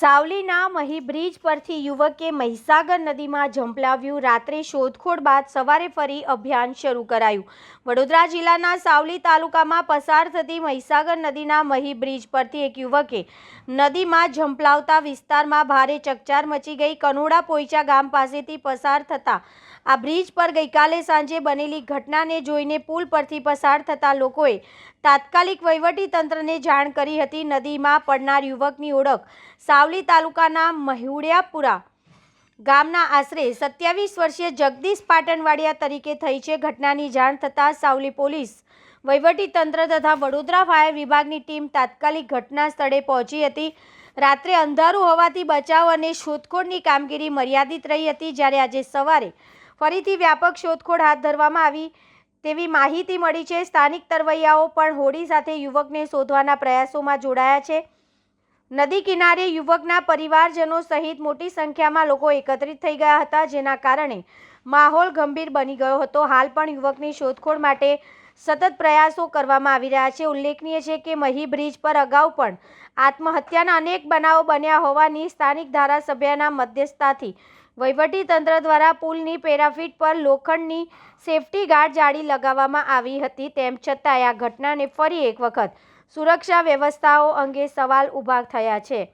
સાવલીના મહી bridge પરથી યુવકે મહીસાગર નદીમાં ઝંપલાવ્યું. રાત્રે શોધખોળ બાદ સવારે ફરી અભિયાન શરૂ કરાયું. વડોદરા જિલ્લાના સાવલી તાલુકામાં પસાર થતી મહીસાગર નદીના મહી બ્રિજ પરથી એક યુવકે નદીમાં ઝંપલાવતા વિસ્તારમાં ભારે ચકચાર મચી ગઈ. કનોડા પોઈચા ગામ પાસેથી પસાર થતા આ બ્રિજ પર ગઈકાલે સાંજે બનેલી ઘટનાને જોઈને પુલ પરથી પસાર થતા લોકોએ તાત્કાલિક તંત્રને જાણ કરી હતી નદીમાં પડનાર યુવકની ઓળખ સાવલી તાલુકાના મહુડિયાપુરા ગામના આશરે સત્યાવીસ વર્ષીય જગદીશ પાટણવાડિયા તરીકે થઈ છે ઘટનાની જાણ થતાં સાવલી પોલીસ તંત્ર તથા વડોદરા ફાયર વિભાગની ટીમ તાત્કાલિક ઘટના સ્થળે પહોંચી હતી. રાત્રે અંધારું હોવાથી બચાવ અને શોધખોળની કામગીરી મર્યાદિત રહી હતી જ્યારે આજે સવારે ફરીથી વ્યાપક શોધખોળ હાથ ધરવામાં આવી. તેવી માહિતી મળી છે. સ્થાનિક તરવૈયાઓ પણ હોડી સાથે યુવકને શોધવાના પ્રયાસોમાં જોડાયા છે. નદી કિનારે યુવકના પરિવારજનો સહિત મોટી સંખ્યામાં લોકો એકત્રિત થઈ ગયા હતા, જેના કારણે માહોલ ગંભીર બની ગયો હતો. હાલ પણ યુવકની શોધખોળ માટે સતત પ્રયાસો કરવામાં આવી રહ્યા છે. ઉલ્લેખનીય છે કે મહી બ્રિજ પર અગાઉ પણ આત્મહત્યાના અનેક બનાવો બન્યા હોવાની સ્થાનિક ધારાસભ્યના મધ્યસ્થતાથી તંત્ર દ્વારા પુલની પેરાફીટ પર લોખંડની સેફટી ગાર્ડ જાળી લગાવવામાં આવી હતી. તેમ છતાંય આ ઘટનાને ફરી એક વખત સુરક્ષા વ્યવસ્થાઓ અંગે સવાલ ઊભા થયા છે.